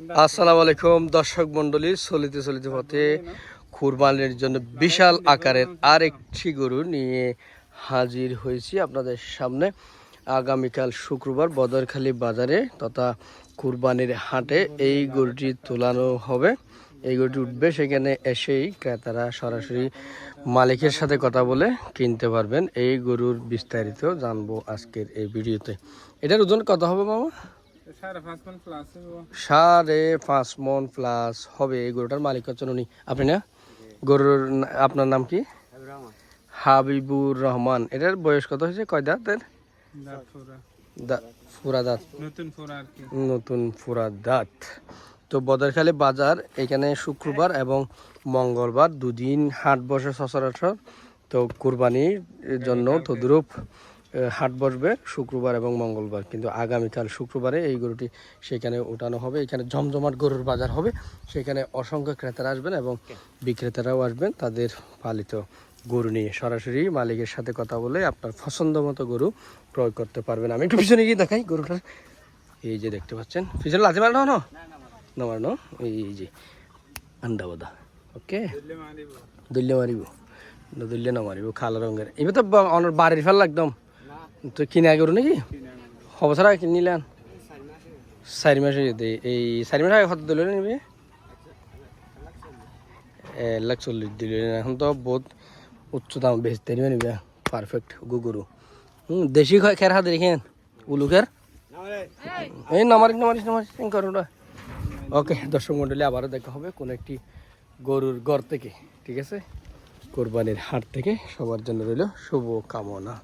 আসসালামু আলাইকুম দর্শক মন্ডলী চলিতে চলিতে পথে কুরবানির জন্য বিশাল আকারের আরেকটি গরু নিয়ে হাজির হয়েছি আপনাদের সামনে। আগামীকাল শুক্রবার বদরখালী বাজারে তথা কুরবানির হাটে এই গরুটি তোলানো হবে। এই গরুটি উঠবে, সেখানে এসেই ক্রেতারা সরাসরি মালিকের সাথে কথা বলে কিনতে পারবেন। এই গরুর বিস্তারিত জানব আজকের এই ভিডিওতে। এটার ওজন কত হবে মামা? সাড়ে পাঁচ মন প্লাস সাড়ে পাঁচ প্লাস হবে এই গরুটার মালিক হচ্ছেন উনি। আপনি না? গরুর আপনার নাম কি? হাবিবুর রহমান। এটার বয়স কত হয়েছে? কয় দাঁতের? দাঁত ফোরা ফুরা দাঁত। নতুন ফোরা আর কি। নতুন ফুরা দাঁত। তো বদরখালী বাজার এখানে শুক্রবার এবং মঙ্গলবার দুদিন হাট বসে সচরাচর। তো কুরবানির জন্য তদ্রূপ হাট বসবে শুক্রবার এবং মঙ্গলবার। কিন্তু আগামীকাল শুক্রবারে এই গরুটি সেখানে ওঠানো হবে। এখানে জমজমাট গরুর বাজার হবে। সেখানে অসংখ্য ক্রেতারা আসবেন এবং বিক্রেতারাও আসবেন তাদের পালিত গরু নিয়ে। সরাসরি মালিকের সাথে কথা বলে আপনার পছন্দ মতো গরু ক্রয় করতে পারবেন। আমি একটু পিছনে গিয়ে দেখাই গরুটার। এই যে দেখতে পাচ্ছেন। পিছনে লাথি মারো না? না মারনো এই যে। আন্ডা বাদা। ওকে? দুল্লে মারিব। না দুল্লে না মারিব। খালা রঙের। এবার তো অনের বাড়ির ফেল একদম। তো কিনে করো নাকি? হবছর কিনে নিলেন চারি মাসে যদি এই চারি মাস আগে কত দিল নিবি? এক লাখ চল্লিশ দিল এখন তো বহুত উচ্চ দাম বেচতে নিবে নিবে। পারফেক্ট গুগুরু। হুম দেশি খের হাতে রেখেন উলু খের। এই নামারিস নামারিস নামারিস। করোটা ওকে, দর্শক মন্ডলী, আবারও দেখা হবে কোনো একটি গরুর ঘর থেকে। ঠিক আছে? কোরবানির হাট থেকে সবার জন্য রইল শুভ কামনা